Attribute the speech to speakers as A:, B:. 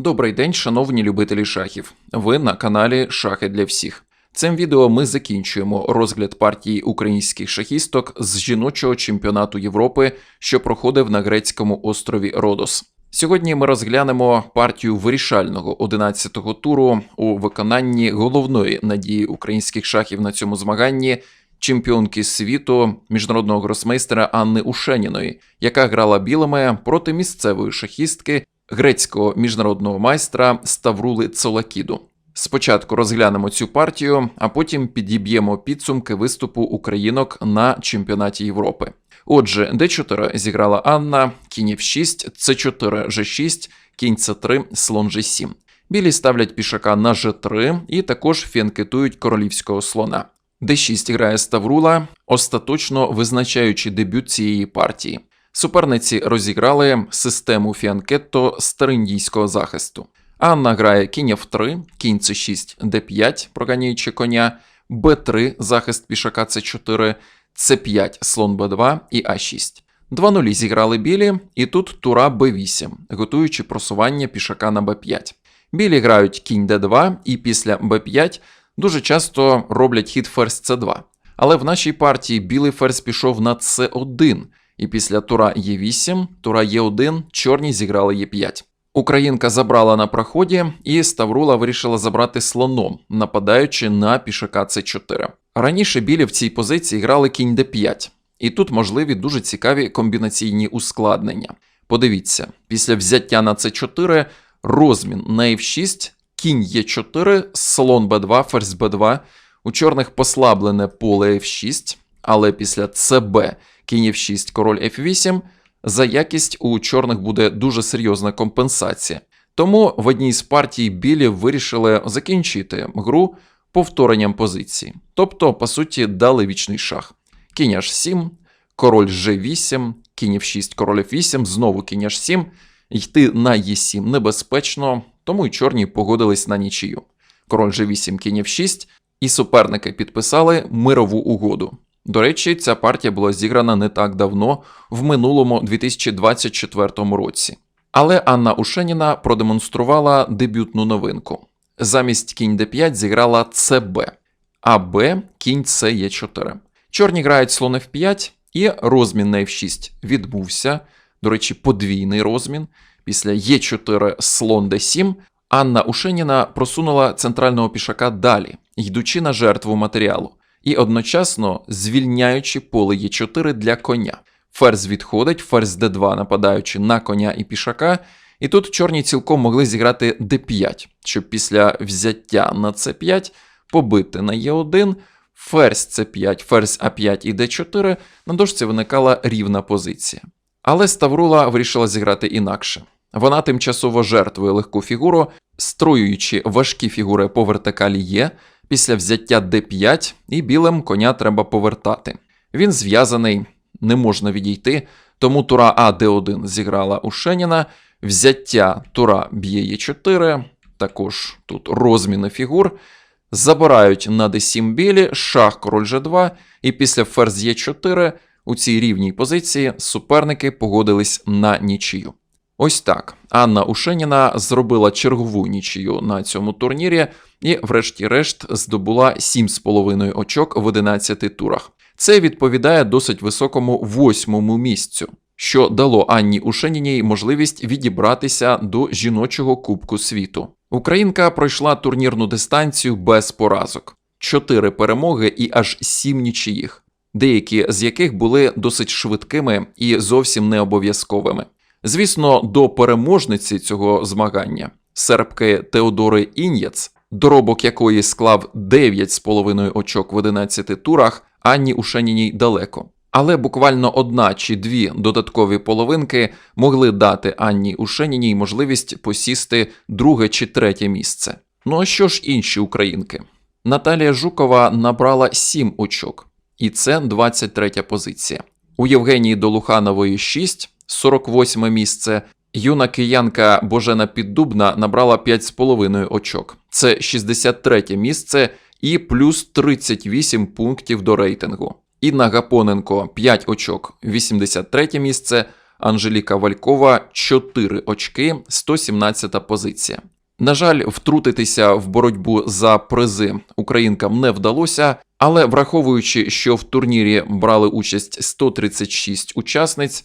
A: Добрий день, шановні любителі шахів. Ви на каналі Шахи для всіх. Цим відео ми закінчуємо розгляд партії українських шахісток з жіночого чемпіонату Європи, що проходив на грецькому острові Родос. Сьогодні ми розглянемо партію вирішального 11-го туру у виконанні головної надії українських шахів на цьому змаганні чемпіонки світу міжнародного гросмейстера Анни Ушеніної, яка грала білими проти місцевої шахістки грецького міжнародного майстра Ставрули Цолакіду. Спочатку розглянемо цю партію, а потім підіб'ємо підсумки виступу українок на чемпіонаті Європи. Отже, d4 зіграла Анна, кінь f6, c4, g6, кінь c3, слон g7. Білі ставлять пішака на g3 і також фіанкетують королівського слона. d6 грає Ставрула, остаточно визначаючи дебют цієї партії. Суперниці розіграли систему фіанкетто стариндійського захисту. Анна грає кінь f3, кінь c6, d5, проганяючи коня, b3, захист пішака c4, c5, слон b2 і a6. Два нулі зіграли білі, і тут тура b8, готуючи просування пішака на b5. Білі грають кінь d2, і після b5 дуже часто роблять хід ферзь c2. Але в нашій партії білий ферзь пішов на c1, і після тура Е8, тура Е1 чорні зіграли Е5. Українка забрала на проході, і Ставрула вирішила забрати слоном, нападаючи на пішака С4. Раніше білі в цій позиції грали кінь d5, і тут можливі дуже цікаві комбінаційні ускладнення. Подивіться, після взяття на С4 розмін на F6, кінь Е4, слон Б2, ферзь Б2. У чорних послаблене поле F6, але після ЦБ кінь F6, король F8, за якість у чорних буде дуже серйозна компенсація. Тому в одній з партій білі вирішили закінчити гру повторенням позиції. Тобто, по суті, дали вічний шах. Кінь H7, король G8, кінь F6, король F8, знову кінь H7, йти на E7 небезпечно, тому й чорні погодились на нічию. Король G8, кінь F6, і суперники підписали мирову угоду. До речі, ця партія була зіграна не так давно, в минулому 2024 році. Але Анна Ушеніна продемонструвала дебютну новинку. Замість кінь d5 зіграла ЦБ, а Б кінь С є 4 Чорні грають слон F5, і розмін на F6 відбувся. До речі, подвійний розмін. Після Е4 слон d7 Анна Ушеніна просунула центрального пішака далі, йдучи на жертву матеріалу і одночасно звільняючи поле Е4 для коня. Ферзь відходить, ферзь d2 нападаючи на коня і пішака, і тут чорні цілком могли зіграти d5, щоб після взяття на c5 побити на Е1, ферзь c5, ферзь А5 і d4 на дошці виникала рівна позиція. Але Ставрула вирішила зіграти інакше. Вона тимчасово жертвує легку фігуру, строюючи важкі фігури по вертикалі Є, Після взяття d5 і білим коня треба повертати. Він зв'язаний, не можна відійти, тому тура А d1 зіграла у Шеніна, взяття тура б'є Е4, також тут розміни фігур. Забирають на d7 білі, шах король G2, і після ферзь Е4 у цій рівній позиції суперники погодились на нічию. Ось так. Анна Ушеніна зробила чергову нічию на цьому турнірі і, врешті-решт, здобула 7,5 очок в 11 турах. Це відповідає досить високому восьмому місцю, що дало Анні Ушеніній можливість відібратися до жіночого Кубку світу. Українка пройшла турнірну дистанцію без поразок, 4 перемоги і аж 7 нічиїх, деякі з яких були досить швидкими і зовсім не обов'язковими. Звісно, до переможниці цього змагання сербки Теодори Ін'єц, доробок якої склав 9,5 очок в 11 турах, Анні Ушаніній далеко. Але буквально одна чи дві додаткові половинки могли дати Анні Ушеніній можливість посісти друге чи третє місце. Ну а що ж інші українки? Наталія Жукова набрала 7 очок, і це 23 позиція. У Євгенії Долуханової 6, 48 місце. Юна киянка Божена Піддубна набрала 5,5 очок. Це 63 місце і плюс 38 пунктів до рейтингу. Інна Гапоненко 5 очок, 83 місце. Анжеліка Валькова 4 очки, 117 позиція. На жаль, втрутитися в боротьбу за призи українкам не вдалося, але враховуючи, що в турнірі брали участь 136 учасниць,